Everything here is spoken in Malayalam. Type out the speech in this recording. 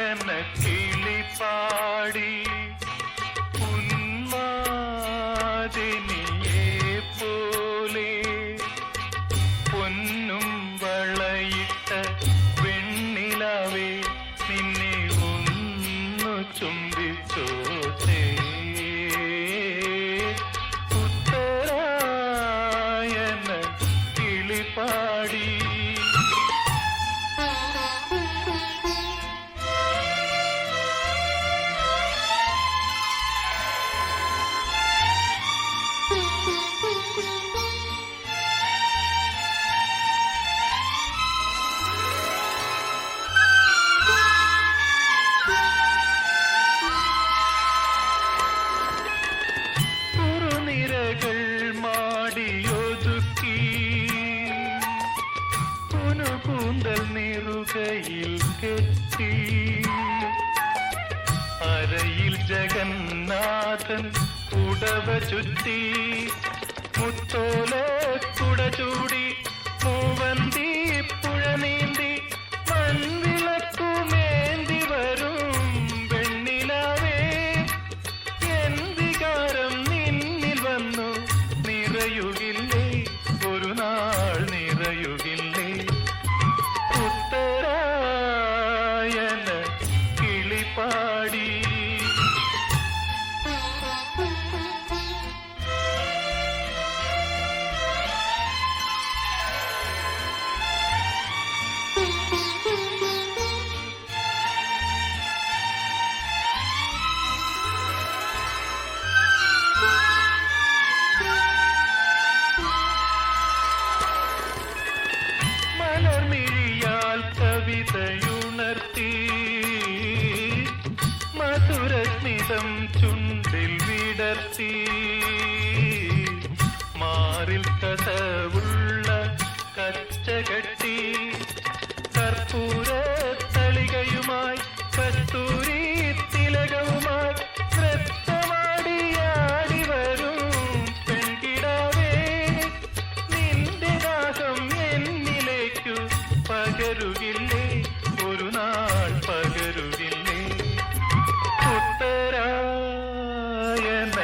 என கிளி பாடி உன்மாதினியே போலே பொன்னும் വളയിട്ട വെണ്ണിലാവേ നിന്നെ ഒന്നു ചുംബിച്ചോട്ടേ ഉത്തരായന കിളിപ്പാടി കൂന്തൽ നീറുകയിൽ കെട്ടി. അരയിൽ ജഗന്നാഥൻ ഉടവ ചുറ്റി. മുത്തോലെ കുട ചൂടി മൂവന്തി പുഴ നീന്തി. മൺവിളക്കുമേന്തി വരും വെണ്ണിലാവേ. എന്തികാരം നിന്നിൽ വന്നു നിറയുകില്ലേ കവിതയുണർത്തി മധുരസ്മിതം ചുണ്ടിൽ വിടർത്തി. മാറിൽ കഥവുള്ള കച്ചകട്ടി പകരുകില്ലേ? ഒരു നാൾ പകരുകില്ലേ? ഉത്തരായണ